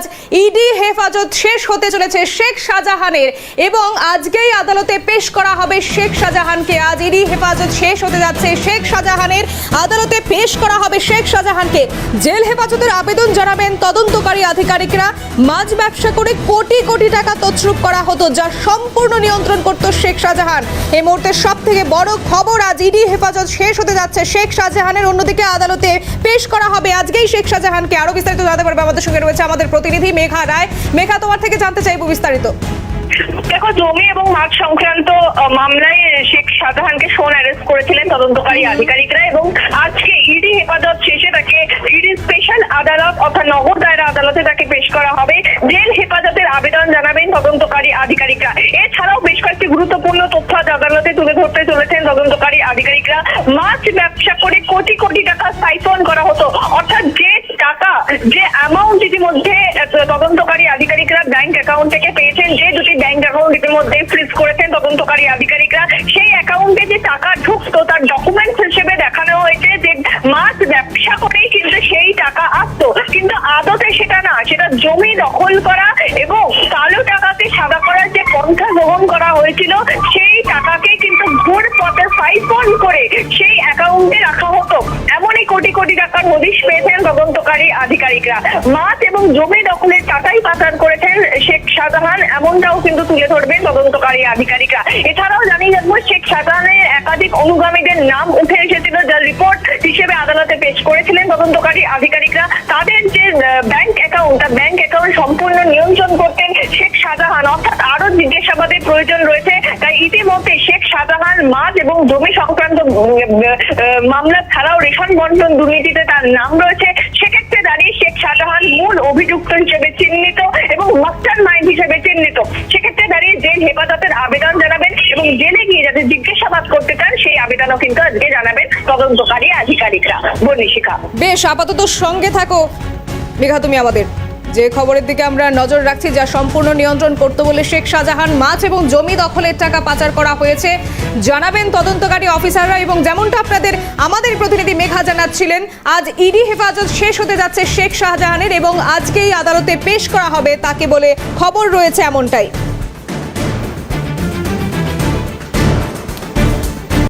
আজ ইডি হেফাজত শেষ হতে চলেছে শেখ শাহজাহানের এবং আজকেই আদালতে পেশ করা হবে শেখ শাহজাহানকে। আজ ইডি হেফাজত শেষ হতে যাচ্ছে শেখ শাহজাহানের। আদালতে পেশ করা হবে শেখ শাহজাহানকে। জেল হেফাজতের আবেদন জানাবেন তদন্তকারী আধিকারিকরা। মাছ ব্যবসা করে কোটি কোটি টাকা তছরূপ করা হতো যা সম্পূর্ণ নিয়ন্ত্রণ করত শেখ শাহজাহান। এই মুহূর্তে সব থেকে বড় খবর আজ ইডি হেফাজত শেষ হতে যাচ্ছে শেখ শাহজাহানের। অন্যদিকে আদালতে পেশ করা হবে আজকেই শেখ শাহজাহানকে। আরও বিস্তারিত জানতে পারবে আমাদের সঙ্গে রয়েছে আমাদের প্রতিনিধি মেঘা রায়। মেঘা তোমার থেকে জানতে চাইব বিস্তারিত। দেখো জমি এবং মাঠ সংক্রান্ত মামলায় শেখ শাহজাহানকে সোন অ্যারেস্ট করেছিলেন তদন্তকারী আধিকারিকরা এবং আজকে ইডি হেফাজত শেষে তাকে ইডি স্পেশাল আদালত অর্থাৎ নগর দায়রা আদালতে তাকে পেশ করা হবে। জেল হেফাজতের আবেদন জানাবেন তদন্তকারী আধিকারিকরা। এছাড়াও বেশ কয়েকটি গুরুত্বপূর্ণ তথ্য আজ আদালতে তুলে ধরতে চলেছেন তদন্তকারী আধিকারিকরা। মাছ ব্যবসা করে কোটি কোটি টাকা সাইফন করা হতো। অর্থাৎ যে টাকা যে অ্যামাউন্ট তদন্তকারী আধিকারিকরা ব্যাংক অ্যাকাউন্ট থেকে পেয়েছেন যে দুটি ব্যাংক অ্যাকাউন্ট ইতিমধ্যে ফ্রিজ করেছেন তদন্তকারী আধিকারিকরা। সেই অ্যাকাউন্টে যে টাকা ঢুকতো, তার ডকুমেন্টস হিসেবে দেখানো হয়েছে যে মাছ ব্যবসা করেই কিন্তু সেই টাকা আসতো। কিন্তু আদতে সেটা না, সেটা জমি দখল করা এবং কালো টাকাকে সাদা করার যে পন্থা গ্রহণ করা হয়েছিল, সেই টাকাকে কিন্তু ঘুর পথে সাইফন করে সেই অ্যাকাউন্টে রাখা হতো। এমনই কোটি কোটি টাকার হদিশ তদন্তকারী আধিকারিকরা। মাছ এবং জমি দখলের টাকাই পাচার করেছেন শেখ শাহজাহান, এমনটাও কিন্তু তুলে ধরবেন তদন্তকারী আধিকারিকরা। এছাড়াও জানিয়ে রাখব, শেখ শাহজাহানের একাধিক অনুগামীদের নাম উঠে এসেছিল, যার রিপোর্ট হিসেবে আদালতে পেশ করেছিলেন তদন্তকারী আধিকারিকরা। তাদের যে ব্যাংক অ্যাকাউন্ট তার ব্যাংক অ্যাকাউন্ট সম্পূর্ণ নিয়ন্ত্রণ করতেন শেখ শাহজাহান। অর্থাৎ আরও জিজ্ঞাসাবাদের প্রয়োজন রয়েছে ইতিমধ্যে শেখ মাছ এবং জমি সংক্রান্ত মামলা ছাড়াও রেশন বন্টন দুর্নীতিতে তার নাম রয়েছে। সেক্ষেত্রে দাঁড়িয়ে শেখ মূল অভিযুক্ত হিসেবে চিহ্নিত এবং মাস্টার মাইন্ড হিসেবে চিহ্নিত। সেক্ষেত্রে দাঁড়িয়ে জেল হেফাজতের আবেদন জানাবেন এবং জেলে গিয়ে যাতে জিজ্ঞাসাবাদ করতে চান, সেই আবেদনও কিন্তু আজকে জানাবেন তদন্তকারী আধিকারিকরা। বর্ণিশিকা বেশ, আপাতত সঙ্গে থাকো। মেঘা, তুমি আমাদের যে খবরের দিকে আমরা নজর রাখছি, যা সম্পূর্ণ নিয়ন্ত্রণ করতে বলে শেখ শাহজাহান মাছ এবং জমি দখলের টাকা পাচার করা হয়েছে। জানাবেন তদন্তকারী অফিসাররা এবং যেমনটা আপনাদের আমাদের প্রতিনিধি মেঘা জানাচ্ছিলেন আজ ইডি হেফাজত শেষ হতে যাচ্ছে শেখ শাহজাহানের এবং আজকেই আদালতে পেশ করা হবে তাকে বলে খবর রয়েছে এমনটাই।